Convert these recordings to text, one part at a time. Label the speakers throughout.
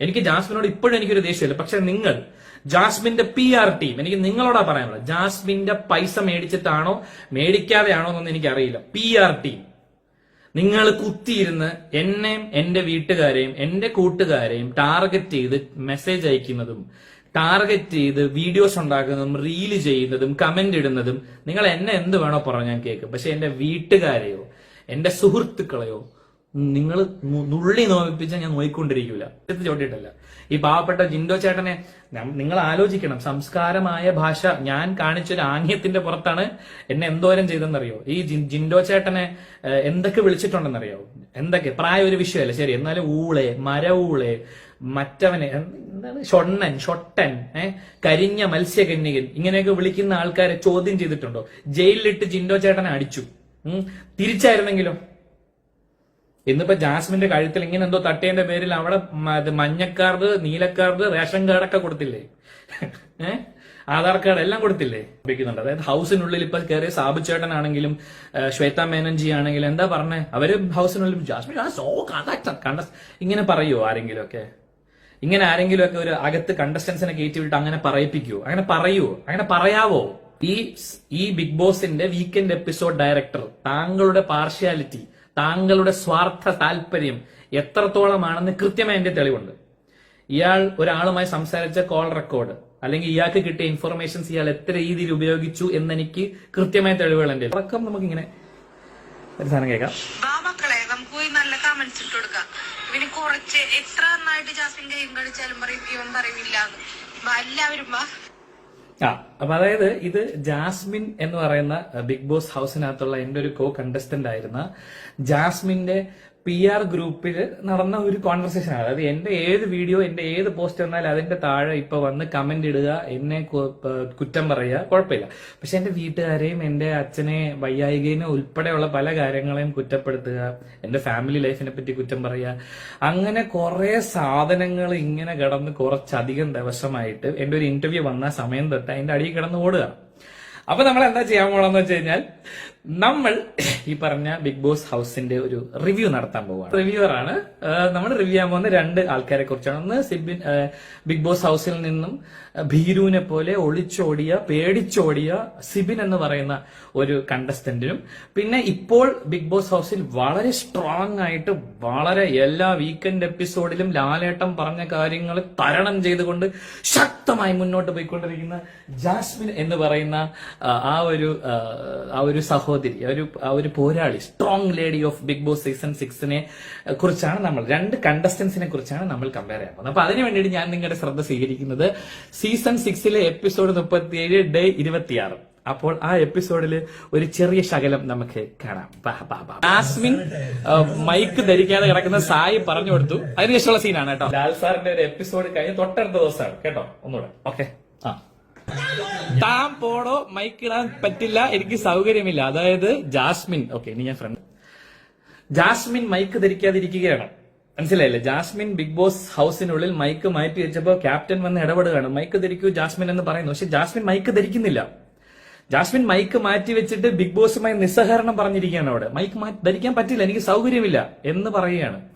Speaker 1: എനിക്ക് ജാസ്മിനോട് ഇപ്പോഴും എനിക്കൊരു ദേഷ്യമില്ല. പക്ഷെ നിങ്ങൾ ജാസ്മിന്റെ പി ആർ ടീം എനിക്ക് നിങ്ങളോടാ പറയാനുള്ളത്. ജാസ്മിന്റെ പൈസ മേടിച്ചിട്ടാണോ മേടിക്കാതെയാണോ എന്നൊന്നും എനിക്കറിയില്ല. പി ആർ ടീം നിങ്ങൾ കുത്തിയിരുന്ന് എന്നെയും എന്റെ വീട്ടുകാരെയും എന്റെ കൂട്ടുകാരെയും ടാർഗറ്റ് ചെയ്ത് മെസ്സേജ് അയക്കുന്നതും ടാർഗറ്റ് ചെയ്ത് വീഡിയോസ് ഉണ്ടാക്കുന്നതും റീൽ ചെയ്യുന്നതും കമന്റ് ഇടുന്നതും നിങ്ങൾ എന്നെ എന്ത് വേണോ പറഞ്ഞാൽ കേൾക്കും. പക്ഷെ എന്റെ വീട്ടുകാരെയോ എന്റെ സുഹൃത്തുക്കളെയോ നിങ്ങൾ നുള്ളി നോവിപ്പിച്ചാൽ ഞാൻ നോയിക്കൊണ്ടിരിക്കൂല. ഇത് ചോട്ടിട്ടല്ല ഈ പാവപ്പെട്ട ജിൻഡോ ചേട്ടനെ നിങ്ങൾ ആലോചിക്കണം. സംസ്കാരമായ ഭാഷ ഞാൻ കാണിച്ചൊരു ആംഗ്യത്തിന്റെ പുറത്താണ് എന്നെ എന്തോരം ചെയ്തെന്നറിയോ? ഈ ജിൻഡോ ചേട്ടനെ എന്തൊക്കെ വിളിച്ചിട്ടുണ്ടെന്നറിയോ? എന്തൊക്കെ? പ്രായ ഒരു വിഷയമല്ല. ശരി എന്നാലും ഊളെ മരവൂളെ മറ്റവനെ എന്താണ്? ഷൊണ്ണൻ ഷൊട്ടൻ ഏഹ് കരിഞ്ഞ മത്സ്യകന്യകൻ ഇങ്ങനെയൊക്കെ വിളിക്കുന്ന ആൾക്കാരെ ചോദ്യം ചെയ്തിട്ടുണ്ടോ? ജയിലിലിട്ട് ജിൻഡോ ചേട്ടനെ അടിച്ചു. തിരിച്ചായിരുന്നെങ്കിലോ? ഇന്നിപ്പോ ജാസ്മിന്റെ കഴുത്തിൽ ഇങ്ങനെ എന്തോ തട്ടേന്റെ പേരിൽ അവിടെ മഞ്ഞക്കാർഡ് നീലക്കാർഡ് റേഷൻ കാർഡൊക്കെ കൊടുത്തില്ലേ? ആധാർ കാർഡ് എല്ലാം കൊടുത്തില്ലേ? ഉപയോഗിക്കുന്നുണ്ട് അതായത് ഹൗസിനുള്ളിൽ ഇപ്പൊ കയറിയ സാബു ചേട്ടനാണെങ്കിലും ശ്വേത മേനൻജി ആണെങ്കിലും എന്താ പറഞ്ഞേ? അവർ ഹൗസിനുള്ളിൽ ജാസ്മിൻ സോ കണ്ട ഇങ്ങനെ പറയുമോ ആരെങ്കിലും ഒക്കെ ഇങ്ങനെ ആരെങ്കിലും ഒക്കെ ഒരു അകത്ത് കണ്ടസ്റ്റൻസിനെ കയറ്റി വിട്ട് അങ്ങനെ പറയിപ്പിക്കുവോ? അങ്ങനെ പറയുവോ? അങ്ങനെ പറയാവോ? ഈ ഈ ബിഗ് ബോസിന്റെ വീക്കെൻഡ് എപ്പിസോഡ് ഡയറക്ടർ താങ്കളുടെ പാർഷ്യാലിറ്റി താങ്കളുടെ സ്വാർത്ഥ താല്പര്യം എത്രത്തോളമാണെന്ന് കൃത്യമായി എന്റെ തെളിവുണ്ട്. ഇയാൾ ഒരാളുമായി സംസാരിച്ച കോൾ റെക്കോർഡ് അല്ലെങ്കിൽ ഇയാൾക്ക് കിട്ടിയ ഇൻഫർമേഷൻസ് ഇയാൾ എത്ര രീതിയിൽ ഉപയോഗിച്ചു എന്ന് എനിക്ക് കൃത്യമായ തെളിവുകൾ എന്റെ നമുക്ക് ഇങ്ങനെ ഒരു സാധനം കേൾക്കാം.
Speaker 2: മക്കളെ നല്ല കമന്റ്സ് ഇട്ട് കൊടുക്കാം. ഇവന് കുറച്ച് എത്ര നന്നായിട്ട് ജാസ്മിൻ ഗെയിം കളിച്ചാലും പറയും ഇവൻ പറയില്ല എല്ലാവരും വാ.
Speaker 1: ആ അപ്പൊ അതായത് ഇത് ജാസ്മിൻ എന്ന് പറയുന്ന ബിഗ് ബോസ് ഹൗസിനകത്തുള്ള എന്റെ ഒരു കോ കണ്ടസ്റ്റന്റ് ആയിരുന്ന ജാസ്മിന്റെ പി ആർ ഗ്രൂപ്പിൽ നടന്ന ഒരു കോൺവെർസേഷൻ ആണ്. അതായത് എന്റെ ഏത് വീഡിയോ എന്റെ ഏത് പോസ്റ്റ് വന്നാലും അതിന്റെ താഴെ ഇപ്പൊ വന്ന് കമന്റ് ഇടുക എന്നെ കുറ്റം പറയുക കുഴപ്പമില്ല. പക്ഷെ എന്റെ വീട്ടുകാരെയും എന്റെ അച്ഛനെ വയ്യായികനെ ഉൾപ്പെടെയുള്ള പല കാര്യങ്ങളെയും കുറ്റപ്പെടുത്തുക എന്റെ ഫാമിലി ലൈഫിനെ പറ്റി കുറ്റം പറയുക അങ്ങനെ കുറെ സാധനങ്ങൾ ഇങ്ങനെ കിടന്ന് കുറച്ചധികം ദിവസമായിട്ട് എന്റെ ഒരു ഇന്റർവ്യൂ വന്ന സമയം തൊട്ട് അതിന്റെ അടിയിൽ കിടന്ന് ഓടുക. അപ്പൊ നമ്മൾ എന്താ ചെയ്യാൻ പോണെന്ന് വെച്ച് കഴിഞ്ഞാൽ നമ്മൾ ഈ പറഞ്ഞ ബിഗ് ബോസ് ഹൗസിന്റെ ഒരു റിവ്യൂ നടത്താൻ പോവാണ്. റിവ്യൂവർ ആണ്. നമ്മൾ റിവ്യൂ ചെയ്യാൻ പോകുന്ന രണ്ട് ആൾക്കാരെ കുറിച്ചാണ്. ഒന്ന് സിബിൻ ബിഗ് ബോസ് ഹൗസിൽ നിന്നും ഭീരുവിനെ പോലെ ഒളിച്ചോടിയ പേടിച്ചോടിയ സിബിൻ എന്ന് പറയുന്ന ഒരു കണ്ടസ്റ്റന്റിനും പിന്നെ ഇപ്പോൾ ബിഗ് ബോസ് ഹൗസിൽ വളരെ സ്ട്രോങ് ആയിട്ട് വളരെ എല്ലാ വീക്കെൻഡ് എപ്പിസോഡിലും ലാലേട്ടം പറഞ്ഞ കാര്യങ്ങൾ തരണം ചെയ്തുകൊണ്ട് ശക്തമായി മുന്നോട്ട് പോയിക്കൊണ്ടിരിക്കുന്ന ജാസ്മിൻ എന്ന് പറയുന്ന ആ, ഒരു ആ, ഒരു ഒരു സഹോദരി ഒരു ഒരു പോരാളി strong lady of big boss season സിക്സിനെ കുറിച്ചാണ് നമ്മൾ രണ്ട് കണ്ടസ്റ്റൻസിനെ കുറിച്ചാണ് നമ്മൾ കമ്പയർ ചെയ്യാൻ പോകുന്നത്. അപ്പൊ അതിനു വേണ്ടിയിട്ട് ഞാൻ നിങ്ങളുടെ ശ്രദ്ധ സ്വീകരിക്കുന്നത് സീസൺ സിക്സിലെ എപ്പിസോഡ് മുപ്പത്തിയേഴ് ഡേ ഇരുപത്തിയാറ്. അപ്പോൾ ആ എപ്പിസോഡിൽ ഒരു ചെറിയ ശകലം നമുക്ക് കാണാം. മൈക്ക് ധരിക്കാതെ കിടക്കുന്ന സായി പറഞ്ഞു കൊടുത്തു. അതിനുശേഷമുള്ള സീനാണ് കേട്ടോ. ലാൽ സാറിന്റെ ഒരു എപ്പിസോഡ് കഴിഞ്ഞ് തൊട്ടടുത്ത ദിവസമാണ്. കേട്ടോ? ഒന്നുകൂടെ. ഓക്കെ താൻ പോടോ മൈക്ക് ഇടാൻ പറ്റില്ല. എനിക്ക് സൗകര്യമില്ല. അതായത് ജാസ്മിൻ. ഓക്കെ ഇനി ഞാൻ ഫ്രണ്ട് ജാസ്മിൻ മൈക്ക് ധരിക്കാതിരിക്കുകയാണ്. മനസ്സിലായില്ലേ? ജാസ്മിൻ ബിഗ് ബോസ് ഹൗസിനുള്ളിൽ മൈക്ക് മാറ്റി വെച്ചപ്പോ ക്യാപ്റ്റൻ വന്ന് ഇടപെടുകയാണ്. മൈക്ക് ധരിക്കൂ ജാസ്മിൻ എന്ന് പറയുന്നു. പക്ഷെ ജാസ്മിൻ മൈക്ക് ധരിക്കുന്നില്ല. ജാസ്മിൻ മൈക്ക് മാറ്റി വെച്ചിട്ട് ബിഗ് ബോസുമായി നിസ്സഹകരണം പറഞ്ഞിരിക്കുകയാണ് അവിടെ. മൈക്ക് ധരിക്കാൻ പറ്റില്ല. എനിക്ക് സൗകര്യമില്ല എന്ന് പറയുകയാണ്.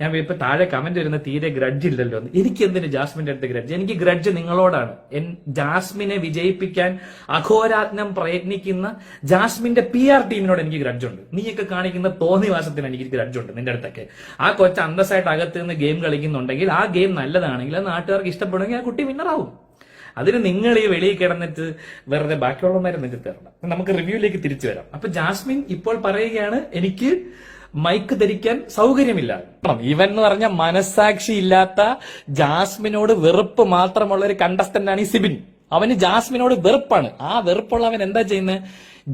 Speaker 1: ഞാൻ ഇപ്പൊ താഴെ കമന്റ് വരുന്ന തീരെ ഗ്രഡ്ജ് ഇല്ലല്ലോ. എനിക്ക് എന്തിന് ജാസ്മിന്റെ അടുത്ത് ഗ്രഡ്ജ് എനിക്ക് ഗ്രഡ്ജ് നിങ്ങളോടാണ്. എൻ- ജാസ്മിനെ വിജയിപ്പിക്കാൻ അഘോരാത്നം പ്രയത്നിക്കുന്ന ജാസ്മിന്റെ പി ആർ ടീമിനോട് എനിക്ക് ഗ്രഡ്ജ് ഉണ്ട്. നീയൊക്കെ കാണിക്കുന്ന തോന്നിവാസത്തിന് എനിക്ക് ഗ്രഡ്ജ് ഉണ്ട് നിന്റെ അടുത്തൊക്കെ. ആ കൊച്ച അന്തസ്സായിട്ട് അകത്ത് നിന്ന് ഗെയിം കളിക്കുന്നുണ്ടെങ്കിൽ ആ ഗെയിം നല്ലതാണെങ്കിൽ അത് നാട്ടുകാർക്ക് ഇഷ്ടപ്പെടുമെങ്കിൽ ആ കുട്ടി വിന്നറാവും അതിന് നിങ്ങൾ ഈ വെളിയിൽ കിടന്നിട്ട് വെറുതെ ബാക്കിയുള്ളവന്മാരെ നെഞ്ചത്ത് തരണം. നമുക്ക് റിവ്യൂയിലേക്ക് തിരിച്ചു വരാം. അപ്പൊ ജാസ്മിൻ ഇപ്പോൾ പറയുകയാണ് എനിക്ക് മൈക്ക് ധരിക്കാൻ സൗകര്യമില്ല. ഇവൻ എന്ന് പറഞ്ഞ മനസാക്ഷി ഇല്ലാത്ത ജാസ്മിനോട് വെറുപ്പ് മാത്രമുള്ള ഒരു കണ്ടസ്റ്റന്റാണ് ഈ സിബിൻ. അവന് ജാസ്മിനോട് വെറുപ്പാണ്. ആ വെറുപ്പുള്ളവൻ എന്താ ചെയ്യുന്നത്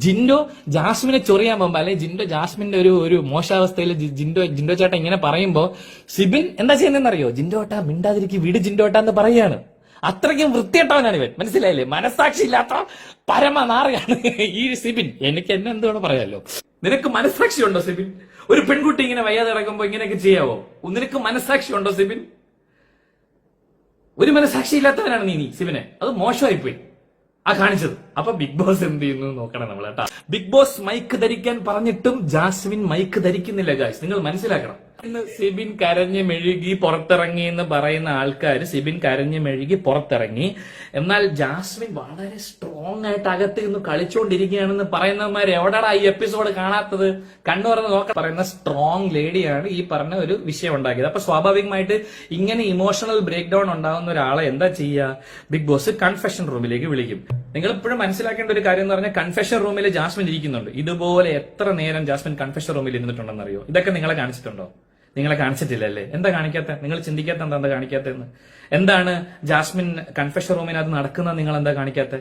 Speaker 1: ജിൻഡോ ജാസ്മിനെ ചൊറിയാൻ പോകുമ്പോ അല്ലെങ്കിൽ ജിൻഡോ ജാസ്മിന്റെ ഒരു ഒരു മോശാവസ്ഥയിൽ ജിൻഡോ ജിൻഡോ ചേട്ടൻ ഇങ്ങനെ പറയുമ്പോ സിബിൻ എന്താ ചെയ്യുന്നതെന്നറിയോ ജിൻഡോട്ട മിണ്ടാതിരിക്കും വീട് ജിൻഡോട്ട എന്ന് പറയാണ് അത്രയ്ക്കും വൃത്തിയിട്ടവനാണ് ഇവൻ. മനസ്സിലായില്ലേ? മനസ്സാക്ഷി ഇല്ലാത്ത പരമനാറിയാണ് ഈ സിബിൻ. എനിക്ക് എന്നെ എന്ത് വേണം പറയാലോ. നിനക്ക് മനസ്സാക്ഷി ഉണ്ടോ സിബിൻ? ഒരു പെൺകുട്ടി ഇങ്ങനെ വയ്യാതെ ഇറങ്ങുമ്പോ ഇങ്ങനെയൊക്കെ ചെയ്യാവോ? നിനക്ക് മനസ്സാക്ഷി ഉണ്ടോ സിബിൻ? ഒരു മനസ്സാക്ഷി ഇല്ലാത്തവനാണ് നീ നീ സിബിനെ. അത് മോശമായി പോയി ആ കാണിച്ചത്. അപ്പൊ ബിഗ് ബോസ് എന്ത് ചെയ്യുന്നു നോക്കണം നമ്മൾ കേട്ടാ. ബിഗ് ബോസ് മൈക്ക് ധരിക്കാൻ പറഞ്ഞിട്ടും ജാസ്മിൻ മൈക്ക് ധരിക്കുന്നില്ല ഗായ്സ് നിങ്ങൾ മനസ്സിലാക്കണം. സിബിൻ കരഞ്ഞ് മെഴുകി പുറത്തിറങ്ങി എന്ന് പറയുന്ന ആൾക്കാർ സിബിൻ കരഞ്ഞ് മെഴുകി പുറത്തിറങ്ങി. എന്നാൽ ജാസ്മിൻ വളരെ സ്ട്രോങ് ആയിട്ട് അകത്ത് നിന്ന് കളിച്ചുകൊണ്ടിരിക്കുകയാണെന്ന് പറയുന്നവന്മാർ എവിടെടാ ഈ എപ്പിസോഡ് കാണാത്തത്? കണ്ണു പറഞ്ഞ് നോക്ക പറയുന്ന സ്ട്രോങ് ലേഡിയാണ് ഈ പറഞ്ഞ ഒരു വിഷയം ഉണ്ടാക്കിയത്. അപ്പൊ സ്വാഭാവികമായിട്ട് ഇങ്ങനെ ഇമോഷണൽ ബ്രേക്ക് ഡൗൺ ഉണ്ടാകുന്ന ഒരാളെ എന്താ ചെയ്യുക ബിഗ് ബോസ് കൺഫെഷൻ റൂമിലേക്ക് വിളിക്കും. നിങ്ങൾ ഇപ്പോഴും മനസ്സിലാക്കേണ്ട ഒരു കാര്യം എന്ന് പറഞ്ഞാൽ കൺഫെഷൻ റൂമിൽ ജാസ്മിൻ ഇരിക്കുന്നുണ്ട്. ഇതുപോലെ എത്ര നേരം ജാസ്മിൻ കൺഫെഷൻ റൂമിൽ ഇരുന്നിട്ടുണ്ടെന്ന് അറിയോ ഇതൊക്കെ നിങ്ങളെ കാണിച്ചിട്ടുണ്ടോ? നിങ്ങളെ കാണിച്ചിട്ടില്ലല്ലേ എന്താ കാണിക്കാത്ത? നിങ്ങൾ ചിന്തിക്കാത്ത എന്താ എന്താ കാണിക്കാത്തതെന്ന്? എന്താണ് ജാസ്മിൻ കൺഫെഷൻ റൂമിനകത്ത് നടക്കുന്നത് നിങ്ങൾ എന്താ കാണിക്കാത്ത?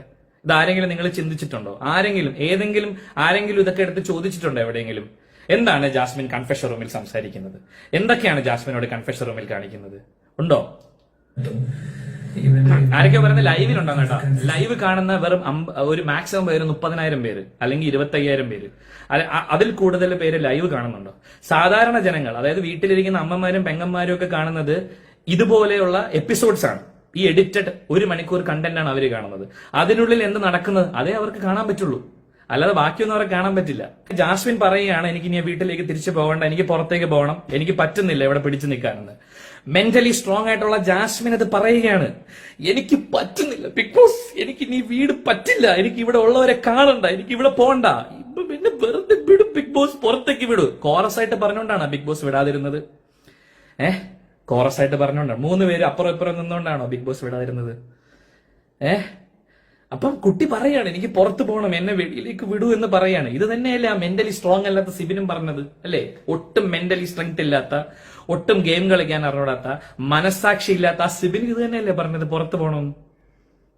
Speaker 1: ഇത് ആരെങ്കിലും നിങ്ങൾ ചിന്തിച്ചിട്ടുണ്ടോ? ആരെങ്കിലും ഏതെങ്കിലും ആരെങ്കിലും ഇതൊക്കെ എടുത്ത് ചോദിച്ചിട്ടുണ്ടോ എവിടെയെങ്കിലും? എന്താണ് ജാസ്മിൻ കൺഫെഷൻ റൂമിൽ സംസാരിക്കുന്നത്? എന്തൊക്കെയാണ് ജാസ്മിനോട് കൺഫെഷൻ റൂമിൽ കാണിക്കുന്നത്? ഉണ്ടോ? ആരൊക്കെ പറയുന്നത് ലൈവിലുണ്ടോ കേട്ടോ. ലൈവ് കാണുന്ന വെറും ഒരു മാക്സിമം പേര് മുപ്പതിനായിരം പേര് അല്ലെങ്കിൽ ഇരുപത്തി അയ്യായിരം പേര് അതിൽ കൂടുതൽ പേര് ലൈവ് കാണുന്നുണ്ടോ? സാധാരണ ജനങ്ങൾ അതായത് വീട്ടിലിരിക്കുന്ന അമ്മമാരും പെങ്ങന്മാരും ഒക്കെ കാണുന്നത് ഇതുപോലെയുള്ള എപ്പിസോഡ്സ് ആണ്. ഈ എഡിറ്റഡ് ഒരു മണിക്കൂർ കണ്ടന്റ് ആണ് അവർ കാണുന്നത്. അതിനുള്ളിൽ എന്ത് നടക്കുന്നത്? അതേ അവർക്ക് കാണാൻ പറ്റുള്ളൂ. അല്ലാതെ ബാക്കിയൊന്നും അവരെ കാണാൻ പറ്റില്ല. ജാസ്മിൻ പറയുകയാണ് എനിക്ക് ഇനി വീട്ടിലേക്ക് തിരിച്ചു പോകണ്ട. എനിക്ക് പുറത്തേക്ക് പോകണം. എനിക്ക് പറ്റുന്നില്ല ഇവിടെ പിടിച്ചു നിൽക്കാനെന്ന്. മെന്റലി സ്ട്രോങ് ആയിട്ടുള്ള ജാസ്മിൻ അത് പറയുകയാണ് എനിക്ക് പറ്റുന്നില്ല. ബിഗ് ബോസ് എനിക്ക് ഇനി വീട് പറ്റില്ല. എനിക്ക് ഇവിടെ ഉള്ളവരെ കാണണ്ട. എനിക്ക് ഇവിടെ പോകണ്ട. ഇപ്പൊ പിന്നെ വെറുതെ വിടും. ബിഗ് ബോസ് പുറത്തേക്ക് വിടും. കോറസ് ആയിട്ട് പറഞ്ഞുകൊണ്ടാണ് ബിഗ് ബോസ് വിടാതിരുന്നത്? ഏഹ് കോറസ് ആയിട്ട് പറഞ്ഞുകൊണ്ടാണ്? മൂന്ന് പേര് അപ്പുറം ഇപ്പുറം നിന്നുകൊണ്ടാണോ ബിഗ് ബോസ് വിടാതിരുന്നത്? ഏഹ് അപ്പം കുട്ടി പറയാണ് എനിക്ക് പുറത്തു പോകണം എന്നെ വെളിയിലേക്ക് വിടൂ എന്ന് പറയാണ്. ഇത് തന്നെയല്ലേ മെന്റലി സ്ട്രോങ് അല്ലാത്ത സിബിനും പറഞ്ഞത് അല്ലേ? ഒട്ടും മെന്റലി സ്ട്രെങ്ത് ഇല്ലാത്ത ഒട്ടും ഗെയിം കളിക്കാൻ അറിഞ്ഞൂടാത്ത മനസ്സാക്ഷി ഇല്ലാത്ത ആ സിബിൻ ഇത് തന്നെയല്ലേ പറഞ്ഞത് പുറത്തു പോകണം.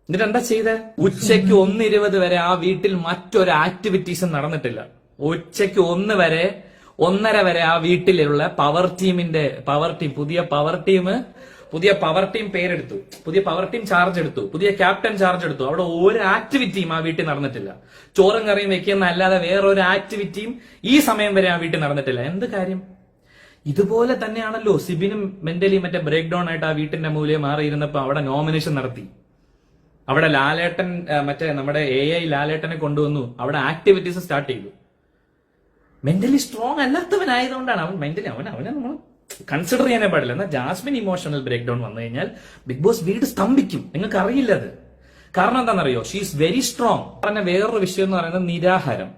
Speaker 1: എന്നിട്ട് എന്താ ചെയ്ത? ഉച്ചയ്ക്ക് ഒന്ന് ഇരുപത് വരെ ആ വീട്ടിൽ മറ്റൊരു ആക്ടിവിറ്റീസും നടന്നിട്ടില്ല. ഉച്ചയ്ക്ക് ഒന്ന് വരെ ഒന്നര വരെ ആ വീട്ടിലുള്ള പവർ ടീമിന്റെ പവർ ടീം പുതിയ പവർ ടീം പുതിയ പവർ ടീം പേരെടുത്തു. പുതിയ പവർ ടീം ചാർജ് എടുത്തു. പുതിയ ക്യാപ്റ്റൻ ചാർജ് എടുത്തു. അവിടെ ഒരു ആക്ടിവിറ്റിയും ആ വീട്ടിൽ നടന്നിട്ടില്ല. ചോറും കറിയും വെക്കുന്ന അല്ലാതെ വേറൊരു ആക്ടിവിറ്റിയും ഈ സമയം വരെ ആ വീട്ടിൽ നടന്നിട്ടില്ല. എന്ത് കാര്യം? ഇതുപോലെ തന്നെയാണല്ലോ സിബിനും മെന്റലി മറ്റേ ബ്രേക്ക് ഡൗൺ ആയിട്ട് ആ വീട്ടിന്റെ മൂല്യം മാറിയിരുന്നപ്പോ അവിടെ നോമിനേഷൻ നടത്തി. അവിടെ ലാലേട്ടൻ മറ്റേ നമ്മുടെ എ ഐ ലാലേട്ടനെ കൊണ്ടുവന്നു. അവിടെ ആക്ടിവിറ്റീസ് സ്റ്റാർട്ട് ചെയ്തു. മെന്റലി സ്ട്രോങ് അല്ലാത്തവനായതുകൊണ്ടാണ് അവൻ മെന്റലി അവൻ അവനെ നമ്മൾ കൺസിഡർ ചെയ്യാനേ പാടില്ല. എന്നാൽ ജാസ്മിൻ ഇമോഷണൽ ബ്രേക്ക് ഡൗൺ വന്നു കഴിഞ്ഞാൽ ബിഗ് ബോസ് വീട് സ്തംഭിക്കും. നിങ്ങൾക്ക് അറിയില്ല അത്. കാരണം എന്താണെന്നറിയോ? ഷീസ് വെരി സ്ട്രോങ് പറഞ്ഞ വേറൊരു വിഷയം എന്ന് പറയുന്നത് നിരാഹാരം.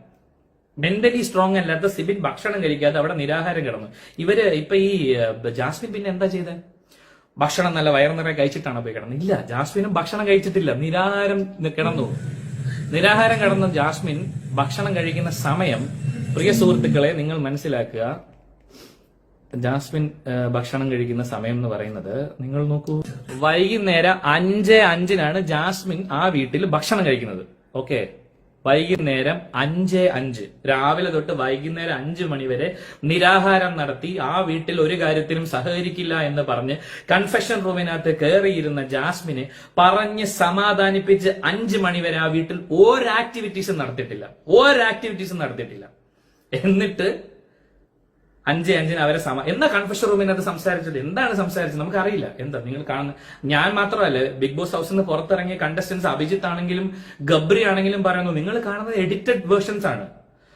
Speaker 1: മെന്റലി സ്ട്രോങ് അല്ലാത്ത സിബിൻ ഭക്ഷണം കഴിക്കാതെ അവിടെ നിരാഹാരം കിടന്നു. ഇവർ ഇപ്പൊ ഈ ജാസ്മിൻ പിന്നെ എന്താ ചെയ്തത് ഭക്ഷണം നല്ല വയറു നിറയെ കഴിച്ചിട്ടാണ് പോയി കിടന്നത്? ഇല്ല. ജാസ്മിനും ഭക്ഷണം കഴിച്ചിട്ടില്ല. നിരാഹാരം കിടന്നു. നിരാഹാരം കിടന്ന ജാസ്മിൻ ഭക്ഷണം കഴിക്കുന്ന സമയം പ്രിയ സുഹൃത്തുക്കളെ നിങ്ങൾ മനസ്സിലാക്കുക. ജാസ്മിൻ ഭക്ഷണം കഴിക്കുന്ന സമയം എന്ന് പറയുന്നത് നിങ്ങൾ നോക്കൂ. വൈകുന്നേരം അഞ്ച് അഞ്ചിനാണ് ജാസ്മിൻ ആ വീട്ടിൽ ഭക്ഷണം കഴിക്കുന്നത്. ഓക്കെ? വൈകുന്നേരം അഞ്ച് അഞ്ച്. രാവിലെ തൊട്ട് വൈകുന്നേരം അഞ്ച് മണി വരെ നിരാഹാരം നടത്തി ആ വീട്ടിൽ ഒരു കാര്യത്തിലും സഹകരിക്കില്ല എന്ന് പറഞ്ഞ് കൺഫെഷൻ റൂമിനകത്ത് കയറിയിരുന്ന ജാസ്മിനെ പറഞ്ഞ് സമാധാനിപ്പിച്ച് അഞ്ച് മണി വരെ ആ വീട്ടിൽ ഒരു ആക്ടിവിറ്റീസും നടത്തിയിട്ടില്ല. ഒരു ആക്ടിവിറ്റീസും നടത്തിയിട്ടില്ല. എന്നിട്ട് അഞ്ച് അഞ്ചിന് അവരെ സമ എന്താ കൺഫ്യൂഷൻ റൂമിനകത്ത് സംസാരിച്ചത്? എന്താണ് സംസാരിച്ചത്? നമുക്കറിയില്ല. എന്താ നിങ്ങൾ കാണുന്ന ഞാൻ മാത്രമല്ല ബിഗ് ബോസ് ഹൗസിൽ നിന്ന് പുറത്തിറങ്ങിയ കണ്ടസ്റ്റൻസ് അഭിജിത്ത് ആണെങ്കിലും ഗബ്രി ആണെങ്കിലും പറയുന്നു നിങ്ങൾ കാണുന്നത് എഡിറ്റഡ് വേർഷൻസ് ആണ്.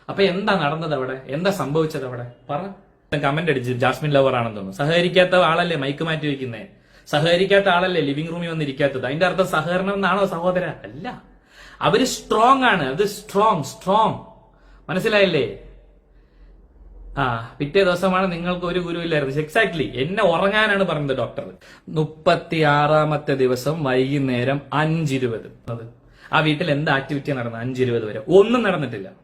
Speaker 1: അപ്പൊ എന്താ നടന്നത് അവിടെ? എന്താ സംഭവിച്ചത് അവിടെ? പറ. കമന്റ് അടിച്ച് ജാസ്മിൻ ലവർ ആണെന്ന് തോന്നുന്നു. സഹകരിക്കാത്ത ആളല്ലേ മൈക്ക് മാറ്റി വെക്കുന്നേ? സഹകരിക്കാത്ത ആളല്ലേ ലിവിംഗ് റൂമിൽ വന്നിരിക്കാത്തത്? അതിന്റെ അർത്ഥം സഹകരണം എന്നാണോ സഹോദര? അല്ല. അവർ സ്ട്രോങ് ആണ്. അത് സ്ട്രോങ് സ്ട്രോങ് മനസ്സിലായില്ലേ? ആ പിറ്റേ ദിവസമാണ് നിങ്ങൾക്ക് ഒരു ഗുരുവില്ലായിരുന്നു എക്സാക്ട്ലി എന്നെ ഉറങ്ങാനാണ് പറഞ്ഞത് ഡോക്ടർ മുപ്പത്തി ആറാമത്തെ ദിവസം വൈകുന്നേരം അഞ്ചിരുപത്. അത് ആ വീട്ടിൽ എന്ത് ആക്ടിവിറ്റി നടന്നു അഞ്ചിരുപത് വരെ. ഒന്നും നടന്നിട്ടില്ല.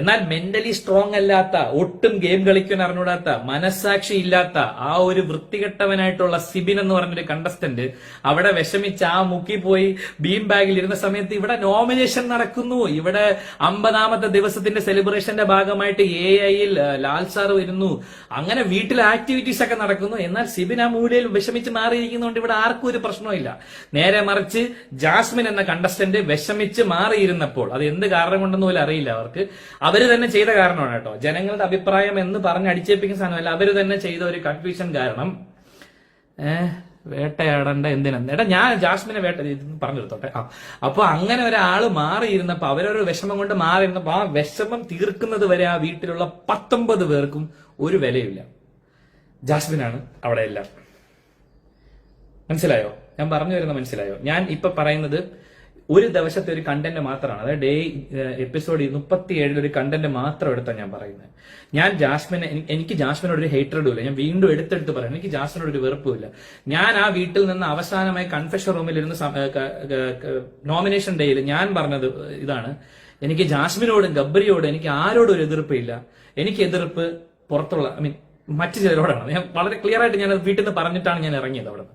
Speaker 1: എന്നാൽ മെന്റലി സ്ട്രോങ് അല്ലാത്ത ഒട്ടും ഗെയിം കളിക്കാൻ അറിഞ്ഞൂടാത്ത മനസ്സാക്ഷി ഇല്ലാത്ത ആ ഒരു വൃത്തികെട്ടവനായിട്ടുള്ള സിബിൻ എന്ന് പറഞ്ഞൊരു കണ്ടസ്റ്റന്റ് അവിടെ വിഷമിച്ച് ആ മുക്കി പോയി ബീം ബാഗിൽ ഇരുന്ന സമയത്ത് ഇവിടെ നോമിനേഷൻ നടക്കുന്നു. ഇവിടെ അമ്പതാമത്തെ ദിവസത്തിന്റെ സെലിബ്രേഷന്റെ ഭാഗമായിട്ട് എ ഐയിൽ ലാൽ സാർ വരുന്നു. അങ്ങനെ വീട്ടിൽ ആക്ടിവിറ്റീസ് ഒക്കെ നടക്കുന്നു. എന്നാൽ സിബിൻ ആ മൂലയിൽ വിഷമിച്ച് മാറിയിരിക്കുന്നതുകൊണ്ട് ഇവിടെ ആർക്കും ഒരു പ്രശ്നമില്ല നേരെ മറിച്ച് ജാസ്മിൻ എന്ന കണ്ടസ്റ്റന്റ് വിഷമിച്ച് മാറിയിരുന്നപ്പോൾ അത് എന്ത് കാരണം കൊണ്ടെന്ന് പോലും അറിയില്ല അവർക്ക് അവർ തന്നെ ചെയ്ത കാരണമാണ് കേട്ടോ. ജനങ്ങളുടെ അഭിപ്രായം എന്ന് പറഞ്ഞ് അടിച്ചേപ്പിക്കുന്ന സാധനമല്ല. അവർ തന്നെ ചെയ്ത ഒരു കൺഫ്യൂഷൻ കാരണം ഏ വേട്ടയാടേണ്ട എന്തിനാ? എടാ ഞാൻ ജാസ്മിനെ വേട്ട ഇത് പറഞ്ഞു കൊടുത്തോട്ടെ ആ അപ്പൊ അങ്ങനെ ഒരാൾ മാറിയിരുന്നപ്പോ അവരൊരു വിഷമം കൊണ്ട് മാറിയിരുന്നപ്പോ ആ വിഷമം തീർക്കുന്നത് വരെ ആ വീട്ടിലുള്ള പത്തൊമ്പത് പേർക്കും ഒരു വിലയില്ല ജാസ്മിനാണ് അവിടെ എല്ലാം. മനസ്സിലായോ? ഞാൻ പറഞ്ഞു വരുന്ന മനസ്സിലായോ? ഞാൻ ഇപ്പൊ പറയുന്നത് ഒരു ദിവസത്തെ ഒരു കണ്ടന്റ് മാത്രമാണ്. അതായത് ഡേ എപ്പിസോഡ് മുപ്പത്തി ഏഴിൽ ഒരു കണ്ടന്റ് മാത്രം എടുത്താണ് ഞാൻ പറയുന്നത്. ഞാൻ ജാസ്മിനെ എനിക്ക് ജാസ്മിനോട് ഒരു ഹേറ്ററും ഇല്ല. ഞാൻ വീണ്ടും എടുത്തെടുത്ത് പറയാം. എനിക്ക് ജാസ്മിനോട് ഒരു വെറുപ്പുമില്ല ഞാൻ ആ വീട്ടിൽ നിന്ന് അവസാനമായി കൺഫെഷൻ റൂമിൽ ഇരുന്ന് നോമിനേഷൻ ഡേയിൽ ഞാൻ പറഞ്ഞത് ഇതാണ്. എനിക്ക് ജാസ്മിനോടും ഗബ്രിയോടും എനിക്ക് ആരോടും ഒരു എതിർപ്പില്ല എനിക്ക് എതിർപ്പ് പുറത്തുള്ള ഐ മീൻ മറ്റു ചിലരോടാണ്. ഞാൻ വളരെ ക്ലിയർ ആയിട്ട് ഞാൻ വീട്ടിൽ നിന്ന് പറഞ്ഞിട്ടാണ് ഞാൻ ഇറങ്ങിയത് അവിടെ നിന്ന്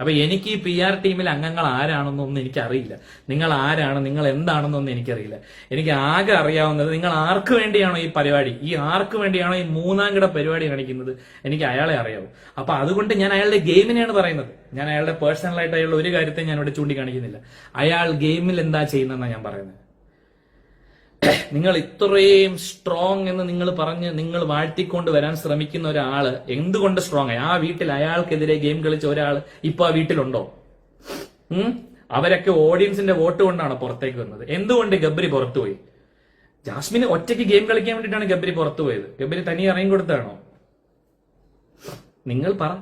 Speaker 1: അപ്പൊ എനിക്ക് ഈ പി ആർ ടീമിലെ അംഗങ്ങൾ ആരാണെന്നൊന്നും എനിക്കറിയില്ല. നിങ്ങൾ ആരാണ്? നിങ്ങൾ എന്താണെന്നൊന്നും എനിക്കറിയില്ല. എനിക്ക് ആകെ അറിയാവുന്നത് നിങ്ങൾ ആർക്ക് വേണ്ടിയാണോ ഈ പരിപാടി? ഈ ആർക്ക് വേണ്ടിയാണോ ഈ മൂന്നാം കിട പരിപാടി കാണിക്കുന്നത്? എനിക്ക് അയാളെ അറിയാവൂ. അപ്പൊ അതുകൊണ്ട് ഞാൻ അയാളുടെ ഗെയിമിനെയാണ് പറയുന്നത്. ഞാൻ അയാളുടെ പേഴ്സണലായിട്ട് അയാളുടെ ഒരു കാര്യത്തെ ഞാൻ ഇവിടെ ചൂണ്ടിക്കാണിക്കുന്നില്ല. അയാൾ ഗെയിമിൽ എന്താ ചെയ്യുന്നതെന്നാണ് ഞാൻ പറയുന്നത്. നിങ്ങൾ ഇത്രയും സ്ട്രോങ് എന്ന് നിങ്ങൾ പറഞ്ഞ് നിങ്ങൾ വാഴ്ത്തിക്കൊണ്ട് വരാൻ ശ്രമിക്കുന്ന ഒരാൾ എന്തുകൊണ്ട് സ്ട്രോങ് ആ വീട്ടിൽ അയാൾക്കെതിരെ ഗെയിം കളിച്ച ഒരാൾ ഇപ്പൊ ആ വീട്ടിലുണ്ടോ? അവരൊക്കെ ഓഡിയൻസിന്റെ വോട്ട് കൊണ്ടാണ് പുറത്തേക്ക് വന്നത്? എന്തുകൊണ്ട് ഗബ്രി പുറത്തുപോയി? ജാസ്മിന് ഒറ്റയ്ക്ക് ഗെയിം കളിക്കാൻ വേണ്ടിയിട്ടാണ് ഗബ്രി പുറത്തു പോയത് ഗബ്രി തനി ഇറങ്ങി കൊടുത്താണോ നിങ്ങൾ പറ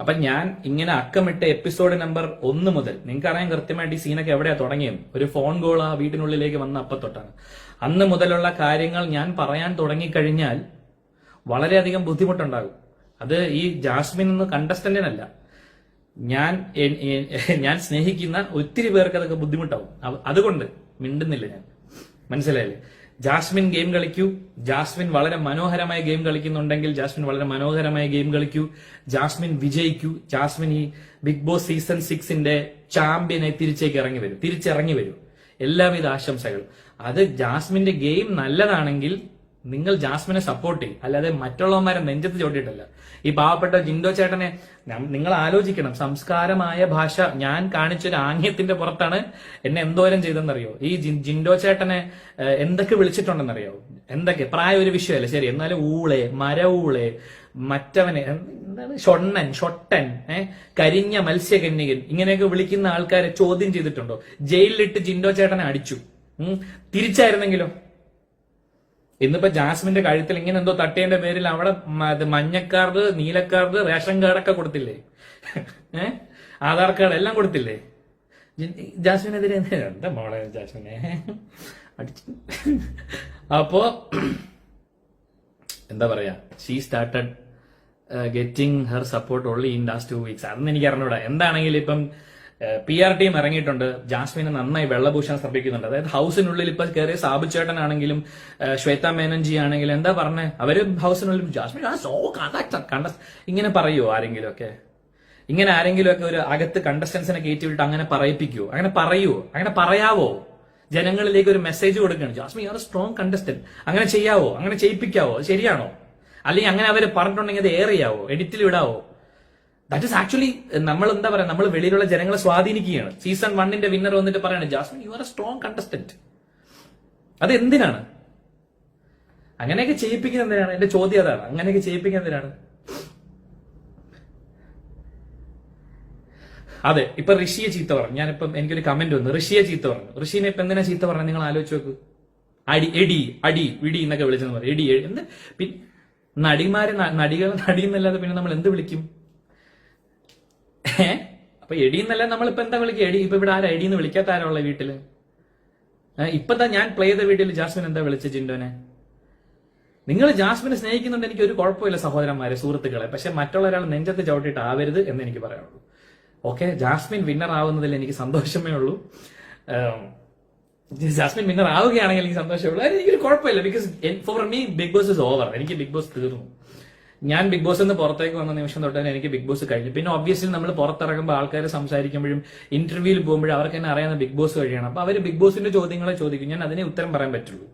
Speaker 1: അപ്പൊ ഞാൻ ഇങ്ങനെ അക്കമിട്ട എപ്പിസോഡ് നമ്പർ ഒന്ന് മുതൽ നിങ്ങൾക്ക് അറിയാൻ കൃത്യമായിട്ട് ഈ സീനൊക്കെ എവിടെയാ തുടങ്ങിയത്? ഒരു ഫോൺ കോൾ ആ വീടിനുള്ളിലേക്ക് വന്ന അപ്പത്തൊട്ടാണ്. അന്ന് മുതലുള്ള കാര്യങ്ങൾ ഞാൻ പറയാൻ തുടങ്ങിക്കഴിഞ്ഞാൽ വളരെയധികം ബുദ്ധിമുട്ടുണ്ടാകും. അത് ഈ ജാസ്മിൻ എന്ന കണ്ടസ്റ്റന്റിനല്ല ഞാൻ ഞാൻ സ്നേഹിക്കുന്ന ഒത്തിരി പേർക്ക് അതൊക്കെ ബുദ്ധിമുട്ടാവും. അതുകൊണ്ട് മിണ്ടുന്നില്ല ഞാൻ. മനസ്സിലായില്ലേ? ജാസ്മിൻ ഗെയിം കളിക്കൂ. ജാസ്മിൻ വളരെ മനോഹരമായ ഗെയിം കളിക്കുന്നുണ്ടെങ്കിൽ ജാസ്മിൻ വളരെ മനോഹരമായ ഗെയിം കളിക്കൂ. ജാസ്മിൻ വിജയിക്കൂ. ജാസ്മിൻ ഈ ബിഗ് ബോസ് സീസൺ സിക്സിന്റെ ചാമ്പ്യനെ തിരിച്ചേക്ക് ഇറങ്ങി വരും. തിരിച്ചിറങ്ങി വരും. എല്ലാവിധ ആശംസകൾ. അത് ജാസ്മിന്റെ ഗെയിം നല്ലതാണെങ്കിൽ നിങ്ങൾ ജാസ്മിനെ സപ്പോർട്ട് ചെയ്യും. അല്ലാതെ മറ്റുള്ളവന്മാരെ നെഞ്ചത്ത് ചോട്ടിയിട്ടല്ല ഈ പാവപ്പെട്ട ജിൻഡോ ചേട്ടനെ നിങ്ങൾ ആലോചിക്കണം. സംസ്കാരമായ ഭാഷ ഞാൻ കാണിച്ചൊരു ആംഗ്യത്തിന്റെ പുറത്താണ് എന്നെ എന്തോരം ചെയ്തെന്നറിയോ? ഈ ജിൻഡോ ചേട്ടനെ എന്തൊക്കെ വിളിച്ചിട്ടുണ്ടെന്നറിയോ? എന്തൊക്കെ? പ്രായ ഒരു വിഷയമല്ല. ശരി എന്നാലും ഊളെ മര ഊളെ മറ്റവനെ എന്താണ്? ഷൊണ്ണൻ ഷൊട്ടൻ ഏഹ് കരിഞ്ഞ മത്സ്യകന്യകൻ ഇങ്ങനെയൊക്കെ വിളിക്കുന്ന ആൾക്കാരെ ചോദ്യം ചെയ്തിട്ടുണ്ടോ? ജയിലിലിട്ട് ജിൻഡോ ചേട്ടനെ അടിച്ചു. തിരിച്ചായിരുന്നെങ്കിലോ? ഇന്നിപ്പോ ജാസ്മിന്റെ കഴുത്തിൽ ഇങ്ങനെ എന്തോ തട്ടേന്റെ പേരിൽ അവിടെ മഞ്ഞക്കാർഡ് നീലക്കാർഡ് റേഷൻ കാർഡൊക്കെ കൊടുത്തില്ലേ? ഏഹ് ആധാർ കാർഡ് എല്ലാം കൊടുത്തില്ലേ? ജാസ്മിനെതിരെ എന്താ മോളെ ജാസ്മിനെ? അടിച്ചു. അപ്പോ എന്താ പറയാ? She started getting her support only in last two weeks അതൊന്നും എനിക്ക് അറിഞ്ഞൂടാ. എന്താണെങ്കിലും ഇപ്പം പി ആർ ടീം ഇറങ്ങിയിട്ടുണ്ട്. ജാസ്മിനെ നന്നായി വെള്ളഭൂഷൺ ശ്രമിക്കുന്നുണ്ട് അതായത് ഹൗസിനുള്ളിൽ ഇപ്പൊ കയറിയ സാബു ആണെങ്കിലും ശ്വേത മേനൻജി ആണെങ്കിലും എന്താ പറഞ്ഞേ? അവർ ഹൗസിനുള്ളിൽ ജാസ്മിൻ കണ്ട ഇങ്ങനെ പറയുമോ ആരെങ്കിലും ഒക്കെ ഇങ്ങനെ ആരെങ്കിലും ഒക്കെ ഒരു അകത്ത് കണ്ടസ്റ്റൻസിനെ കയറ്റി വിട്ട് അങ്ങനെ പറയിപ്പിക്കുവോ? അങ്ങനെ പറയുവോ? അങ്ങനെ പറയാവോ? ജനങ്ങളിലേക്ക് ഒരു മെസ്സേജ് കൊടുക്കുകയാണ്. ജാസ്മിൻ ആർ സ്ട്രോങ് കണ്ടസ്റ്റന്റ് അങ്ങനെ ചെയ്യാവോ? അങ്ങനെ ചെയ്യിപ്പിക്കാവോ? ശരിയാണോ? അല്ലെങ്കിൽ അങ്ങനെ അവർ പറഞ്ഞിട്ടുണ്ടെങ്കിൽ അത് ഏറിയാവോ എഡിറ്റിൽ വിടാവോ ദാറ്റ് ഇസ് ആക്ച്വലി നമ്മൾ എന്താ പറയാ നമ്മൾ വെളിയിലുള്ള ജനങ്ങളെ സ്വാധീനിക്കുകയാണ്. സീസൺ വണ്ണിന്റെ വിന്നർ വന്നിട്ട് പറയാണ് Jasmin you are a strong contestant അത് എന്തിനാണ്? അങ്ങനെയൊക്കെ ചെയ്യിപ്പിക്കുന്ന എന്തിനാണ്? എന്റെ ചോദ്യം അതാണ്. അങ്ങനെയൊക്കെ ചെയ്യിപ്പിക്കുന്ന എന്തിനാണ്? അതെ ഇപ്പൊ ഋഷിയെ ചീത്ത പറഞ്ഞു. ഞാനിപ്പം എനിക്കൊരു കമന്റ് വന്നു. ഋഷിയെ ചീത്ത പറഞ്ഞു. ഋഷിനെ ഇപ്പൊ എന്തിനാ ചീത്ത പറഞ്ഞു? നിങ്ങൾ ആലോചിച്ച് നോക്ക്. അടി എടി അടി വിടി എന്നൊക്കെ വിളിച്ചെന്ന് പറയും. എടി. എന്ത്? പിന്നെ നടിമാരെ നടികൾ നടി എന്നല്ലാതെ പിന്നെ നമ്മൾ എന്ത് വിളിക്കും? അപ്പൊ എടി എന്നല്ല നമ്മളിപ്പോ എന്താ വിളിക്കുക? എടി ഇപ്പൊ ഇവിടെ ആരാ? എടി എന്ന് വിളിക്കാത്ത വീട്ടിൽ? ഏ, ഇപ്പതാ ഞാൻ പ്ലേ ചെയ്ത വീട്ടിൽ ജാസ്മിൻ എന്താ വിളിച്ച ജിൻഡോനെ? നിങ്ങൾ ജാസ്മിനെ സ്നേഹിക്കുന്നുണ്ട് എനിക്ക് ഒരു കുഴപ്പമില്ല സഹോദരന്മാരെ സുഹൃത്തുക്കളെ. പക്ഷെ മറ്റുള്ള ഒരാൾ നെഞ്ചത്ത് ചവിട്ടിയിട്ട് ആവരുത് എന്ന് എനിക്ക് പറയാനുള്ളൂ. ഓക്കെ ജാസ്മിൻ വിന്നർ ആവുന്നതിൽ എനിക്ക് സന്തോഷമേ ഉള്ളൂ. ജാസ്മിൻ വിന്നർ ആവുകയാണെങ്കിൽ എനിക്ക് സന്തോഷമേ ഉള്ളൂ. എനിക്കൊരു കുഴപ്പമില്ല because for me big boss is over എനിക്ക് ബിഗ് ബോസ് തീർന്നു. ഞാൻ ബിഗ് ബോസ് നിന്ന് പുറത്തേക്ക് വന്ന നിമിഷം തൊട്ട് തന്നെ എനിക്ക് ബിഗ് ബോസ് കഴിഞ്ഞു. പിന്നെ ഒബ്വിയസ്ലി നമ്മൾ പുറത്തിറങ്ങുമ്പോൾ ആൾക്കാർ സംസാരിക്കുമ്പോഴും ഇന്റർവ്യൂവിൽ പോകുമ്പോഴും അവർക്ക് തന്നെ അറിയാവുന്ന ബിഗ് ബോസ് വഴിയാണ്. അപ്പൊ അവർ ബിഗ് ബോസിന്റെ ചോദ്യങ്ങളെ ചോദിക്കും. ഞാൻ അതിനെ ഉത്തരം പറയാൻ പറ്റുള്ളൂ.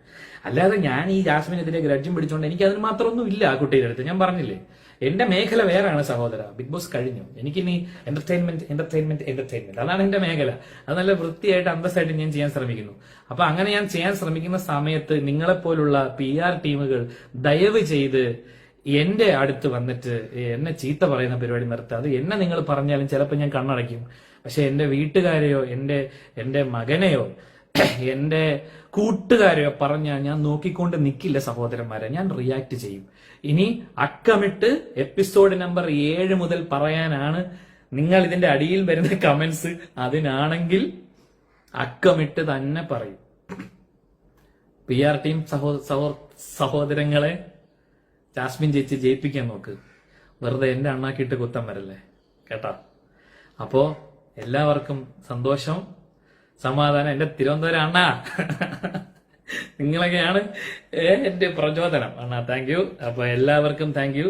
Speaker 1: അല്ലാതെ ഞാൻ ഈ ജാസ്മിനെതിരെ ഗ്രഡ്ജും പിടിച്ചുകൊണ്ട് എനിക്ക് അതിന് മാത്രമൊന്നും ഇല്ല ആ കുട്ടിയുടെ അടുത്ത്. ഞാൻ പറഞ്ഞില്ലേ? എന്റെ മേഖല വേറെയാണ് സഹോദര. ബിഗ് ബോസ് കഴിഞ്ഞു. എനിക്കിനി എന്റർടൈൻമെന്റ് എന്റർടൈൻമെന്റ് എന്റർടൈൻമെന്റ് അതാണ് എന്റെ മേഖല. അത് നല്ല വൃത്തിയായിട്ട് അന്തസ്സായിട്ട് ഞാൻ ചെയ്യാൻ ശ്രമിക്കുന്നു. അപ്പൊ അങ്ങനെ ഞാൻ ചെയ്യാൻ ശ്രമിക്കുന്ന സമയത്ത് നിങ്ങളെപ്പോലുള്ള പി ആർ ടീമുകൾ ദയവ് ചെയ്ത് എന്റെ അടുത്ത് വന്നിട്ട് എന്നെ ചീത്ത പറയുന്ന പരിപാടി നിർത്തുക അത് എന്നെ നിങ്ങൾ പറഞ്ഞാലും ചിലപ്പോൾ ഞാൻ കണ്ണടയ്ക്കും. പക്ഷെ എന്റെ വീട്ടുകാരെയോ എന്റെ എന്റെ മകനെയോ എന്റെ കൂട്ടുകാരെയോ പറഞ്ഞാൽ ഞാൻ നോക്കിക്കൊണ്ട് നിൽക്കില്ല സഹോദരന്മാരെ. ഞാൻ റിയാക്ട് ചെയ്യും. ഇനി അക്കമിട്ട് എപ്പിസോഡ് നമ്പർ ഏഴ് മുതൽ പറയാനാണ് നിങ്ങൾ ഇതിന്റെ അടിയിൽ വരുന്ന കമന്റ്സ് അതിനാണെങ്കിൽ അക്കമിട്ട് തന്നെ പറയും. പി ആർ ടീം സഹോ സഹോ സഹോദരങ്ങളെ ജാസ്മിൻ ചേച്ചി ജയിപ്പിക്കാൻ നോക്ക്. വെറുതെ എന്റെ അണ്ണാക്കിയിട്ട് കുത്തം വരല്ലേ? കേട്ടാ? അപ്പോ എല്ലാവർക്കും സന്തോഷം സമാധാനം. എന്റെ തിരുവനന്തപുരം അണ്ണാ. നിങ്ങളൊക്കെയാണ് എന്റെ പ്രചോദനം. അണ്ണാ താങ്ക് യു അപ്പൊ എല്ലാവർക്കും താങ്ക് യു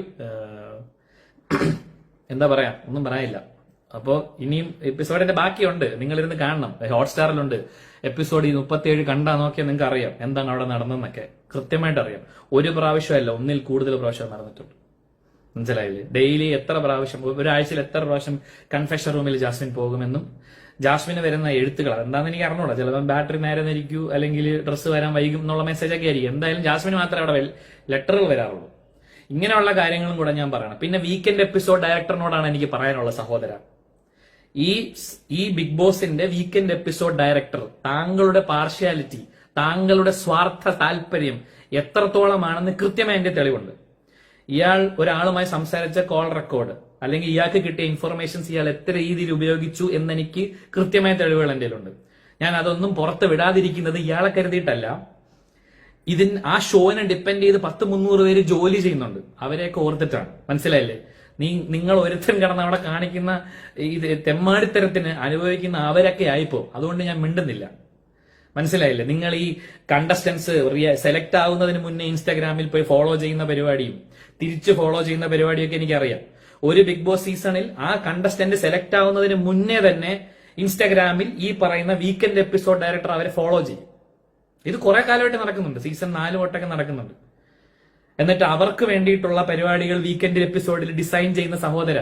Speaker 1: എന്താ പറയാ? ഒന്നും പറയാനില്ല. അപ്പോ ഇനിയും എപ്പിസോഡിന്റെ ബാക്കിയുണ്ട്. നിങ്ങൾ ഇരുന്ന് കാണണം. ഹോട്ട്സ്റ്റാറിലുണ്ട് എപ്പിസോഡ് ഈ മുപ്പത്തിയേഴ് കണ്ടാ നോക്കിയാൽ നിങ്ങൾക്ക് അറിയാം എന്താണ് അവിടെ നടന്നതെന്നൊക്കെ. കൃത്യമായിട്ട് അറിയാം ഒരു പ്രാവശ്യമല്ല ഒന്നിൽ കൂടുതൽ പ്രാവശ്യം നടന്നിട്ടുണ്ട്. മനസ്സിലായില്ലേ? ഡെയിലി എത്ര പ്രാവശ്യം ഒരാഴ്ചയിൽ എത്ര പ്രാവശ്യം കൺഫെഷൻ റൂമിൽ ജാസ്മിൻ പോകുമെന്നും ജാസ്മിന് വരുന്ന എഴുത്തുകൾ എന്താണെന്ന് എനിക്ക് അറിഞ്ഞൂടാ. ചിലപ്പോൾ ബാറ്ററി നേരെ നിരിക്കൂ അല്ലെങ്കിൽ ഡ്രസ്സ് വരാൻ വൈകും എന്നുള്ള മെസ്സേജ് ഒക്കെ ആയിരിക്കും. എന്തായാലും ജാസ്മിന് മാത്രമേ അവിടെ ലെറ്ററുകൾ വരാറുള്ളൂ. ഇങ്ങനെയുള്ള കാര്യങ്ങളും കൂടെ ഞാൻ പറയണം. പിന്നെ വീക്കെൻഡ് എപ്പിസോഡ് ഡയറക്ടറിനോടാണ് എനിക്ക് പറയാനുള്ള സഹോദര. ഈ ഈ ബിഗ് ബോസിന്റെ വീക്കെൻഡ് എപ്പിസോഡ് ഡയറക്ടർ താങ്കളുടെ പാർഷ്യാലിറ്റി താങ്കളുടെ സ്വാർത്ഥ താല്പര്യം എത്രത്തോളമാണെന്ന് കൃത്യമായി എന്റെ തെളിവുണ്ട്. ഇയാൾ ഒരാളുമായി സംസാരിച്ച കോൾ റെക്കോർഡ് അല്ലെങ്കിൽ ഇയാൾക്ക് കിട്ടിയ ഇൻഫർമേഷൻസ് ഇയാൾ എത്ര രീതിയിൽ ഉപയോഗിച്ചു എന്നെനിക്ക് കൃത്യമായ തെളിവുകൾ എന്റെ ഉണ്ട് ഞാൻ അതൊന്നും പുറത്ത് വിടാതിരിക്കുന്നത് ഇയാളെ കരുതിയിട്ടല്ല. ഇതിൻ ആ ഷോനെ ഡിപ്പെൻഡ് ചെയ്ത് പത്ത് മുന്നൂറ് പേര് ജോലി ചെയ്യുന്നുണ്ട്. അവരെയൊക്കെ ഓർത്തിട്ടാണ്. മനസ്സിലായില്ലേ? നീ നിങ്ങൾ ഒരുത്തൻ കിടന്ന് അവിടെ കാണിക്കുന്ന ഈ തെമ്മാടിത്തരത്തിന് അനുഭവിക്കുന്ന അവരൊക്കെ ആയിപ്പോ. അതുകൊണ്ട് ഞാൻ മിണ്ടുന്നില്ല. മനസ്സിലായില്ലേ? നിങ്ങൾ ഈ കണ്ടസ്റ്റൻസ് സെലക്ട് ആവുന്നതിന് മുന്നേ ഇൻസ്റ്റാഗ്രാമിൽ പോയി ഫോളോ ചെയ്യുന്ന പരിപാടിയും തിരിച്ച് ഫോളോ ചെയ്യുന്ന പരിപാടിയൊക്കെ എനിക്കറിയാം. ഒരു ബിഗ് ബോസ് സീസണിൽ ആ കണ്ടസ്റ്റന്റ് സെലക്ട് ആവുന്നതിന് മുന്നേ തന്നെ ഇൻസ്റ്റാഗ്രാമിൽ ഈ പറയുന്ന വീക്കെൻഡ് എപ്പിസോഡ് ഡയറക്ടർ അവരെ ഫോളോ ചെയ്യും. ഇത് കുറെ കാലമായിട്ട് നടക്കുന്നുണ്ട്. സീസൺ നാല് തൊട്ടൊക്കെ നടക്കുന്നുണ്ട്. എന്നിട്ട് അവർക്ക് വേണ്ടിയിട്ടുള്ള പരിപാടികൾ വീക്കെൻഡ് എപ്പിസോഡിൽ ഡിസൈൻ ചെയ്യുന്ന സഹോദര.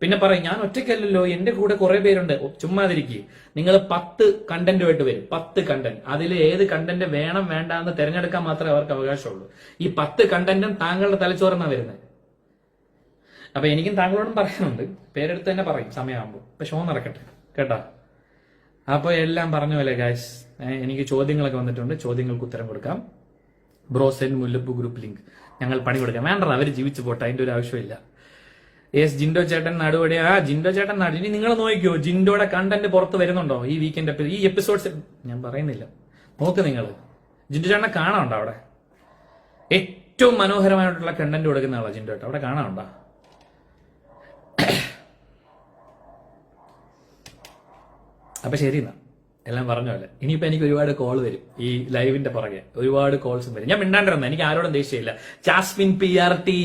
Speaker 1: പിന്നെ പറയും ഞാൻ ഒറ്റയ്ക്കല്ലല്ലോ എന്റെ കൂടെ കുറെ പേരുണ്ട്. ചുമ്മാതിരിക്കുക നിങ്ങൾ പത്ത് കണ്ടന്റുമായിട്ട് വരും. പത്ത് കണ്ടന്റ് അതിൽ ഏത് കണ്ടന്റ് വേണം വേണ്ട എന്ന് തിരഞ്ഞെടുക്കാൻ മാത്രമേ അവർക്ക് അവകാശമുള്ളൂ. ഈ പത്ത് കണ്ടന്റും താങ്കളുടെ തലച്ചോറെന്നാ വരുന്നത്. അപ്പൊ എനിക്കും താങ്കളോടും പറയാനുണ്ട്. പേരെടുത്ത് തന്നെ പറയും സമയമാകുമ്പോൾ. ഇപ്പൊ ഷോ നടക്കട്ടെ. കേട്ടാ? അപ്പൊ എല്ലാം പറഞ്ഞു പോലെ ഗായ്സ് എനിക്ക് ചോദ്യങ്ങളൊക്കെ വന്നിട്ടുണ്ട്. ചോദ്യങ്ങൾക്ക് ഉത്തരം കൊടുക്കാം. ബ്രോസെൻ മുല്ലപ്പൂ ഗ്രൂപ്പ് ലിങ്ക് ഞങ്ങൾ പണി കൊടുക്കാം. വേണ്ട അവർ ജീവിച്ചു പോട്ടെ അതിന്റെ ഒരു ആവശ്യമില്ല. എസ് ജിൻഡോ ചേട്ടൻ നടുപടി ആ ജിൻഡോ ചേട്ടൻ നടു ഇനി നിങ്ങൾ നോക്കിയോ ജിൻഡോയുടെ കണ്ടന്റ് പുറത്ത് വരുന്നുണ്ടോ? ഈ വീക്കെൻഡ് ഈ എപ്പിസോഡ്സ് ഞാൻ പറയുന്നില്ല. നോക്ക് നിങ്ങൾ ജിൻഡോ ചേട്ടനെ കാണാനുണ്ടോ അവിടെ? ഏറ്റവും മനോഹരമായിട്ടുള്ള കണ്ടന്റ് കൊടുക്കുന്ന ആളാ ജിൻഡോ ചേട്ടൻ. അവിടെ കാണാനുണ്ടോ? അപ്പൊ ശരി എന്നാ. എല്ലാം പറഞ്ഞ പോലെ. ഇനിയിപ്പോ എനിക്ക് ഒരുപാട് കോൾ വരും. ഈ ലൈവിന്റെ പുറകെ. ഒരുപാട് കോൾസും വരും. ഞാൻ മിണ്ടാണ്ടിരുന്ന എനിക്ക് ആരോടും ദേഷ്യമില്ല. ജാസ്മിൻ പി ആർ ടി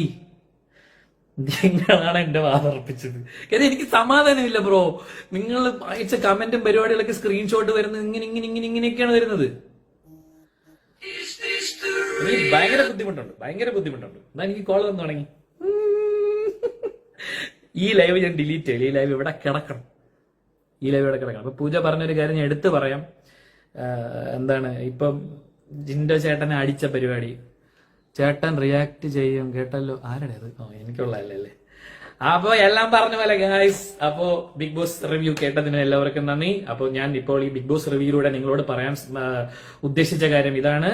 Speaker 1: നിങ്ങളാണ് എന്റെ വാതർപ്പിച്ചത് കാരണം എനിക്ക് സമാധാനമില്ല ബ്രോ നിങ്ങൾ അയച്ച കമന്റും പരിപാടികളൊക്കെ സ്ക്രീൻഷോട്ട് വരുന്നത് ഇങ്ങനെ ഇങ്ങനെ ഇങ്ങനെ ഇങ്ങനെയൊക്കെയാണ് വരുന്നത്. ഭയങ്കര ബുദ്ധിമുട്ടുണ്ട്. ഭയങ്കര ബുദ്ധിമുട്ടുണ്ട്. എന്നാ എനിക്ക് കോൾ വന്നു തുടങ്ങി. ഈ ലൈവ് ഞാൻ ഡിലീറ്റ് ചെയ്യില്ല ഈ ലൈവ് ഇവിടെ കിടക്കണം. ഈ ലൈവിലൂടെ കിടക്കണം. അപ്പൊ പൂജ പറഞ്ഞൊരു കാര്യം ഞാൻ എടുത്തു പറയാം. എന്താണ് ഇപ്പം ജിൻഡോ ചേട്ടനെ അടിച്ച പരിപാടി. ചേട്ടൻ റിയാക്ട് ചെയ്യും. കേട്ടല്ലോ? ആരുടെ അത്? ഓ എനിക്കുള്ളതല്ലേ അപ്പൊ എല്ലാം പറഞ്ഞ പോലെ ഗായ്സ് അപ്പോ ബിഗ് ബോസ് റിവ്യൂ കേട്ടതിന് എല്ലാവർക്കും നന്ദി. അപ്പോൾ ഞാൻ ഇപ്പോൾ ഈ ബിഗ് ബോസ് റിവ്യൂയിലൂടെ നിങ്ങളോട് പറയാൻ ഉദ്ദേശിച്ച കാര്യം ഇതാണ്.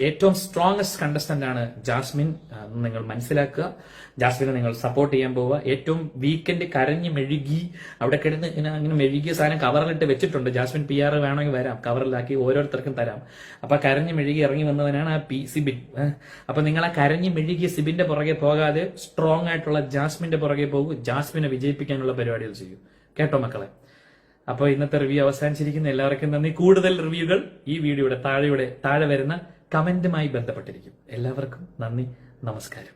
Speaker 1: ഏറ്റവും സ്ട്രോങ്സ്റ്റ് കണ്ടസ്റ്റന്റ് ആണ് ജാസ്മിൻ. നിങ്ങൾ മനസ്സിലാക്കുക. ജാസ്മിനെ നിങ്ങൾ സപ്പോർട്ട് ചെയ്യാൻ പോവുക. ഏറ്റവും വീക്കെൻഡ് കരഞ്ഞ് മെഴുകി അവിടെ കിടന്ന് അങ്ങനെ മെഴുകിയ സാധനം കവറിലിട്ട് വെച്ചിട്ടുണ്ട്. ജാസ്മിൻ പി ആർ വേണമെങ്കിൽ വരാം. കവറിലാക്കി ഓരോരുത്തർക്കും തരാം. അപ്പൊ കരഞ്ഞ് മെഴുകി ഇറങ്ങി വന്നവനാണ് ആ പി സിബിൻ. അപ്പൊ നിങ്ങൾ ആ കരഞ്ഞ് മെഴുകിയ സിബിന്റെ പുറകെ പോകാതെ സ്ട്രോങ് ആയിട്ടുള്ള ജാസ്മിന്റെ പുറകെ പോകൂ. ജാസ്മിനെ വിജയിപ്പിക്കാനുള്ള പരിപാടികൾ ചെയ്യൂ. കേട്ടോ മക്കളെ? അപ്പോൾ ഇന്നത്തെ റിവ്യൂ അവസാനിച്ചിരിക്കുന്ന. എല്ലാവർക്കും നന്ദി. കൂടുതൽ റിവ്യൂകൾ ഈ വീഡിയോയുടെ താഴെയുടെ താഴെ വരുന്ന കമന്റുമായി ബന്ധപ്പെട്ടിരിക്കും. എല്ലാവർക്കും നന്ദി. നമസ്കാരം.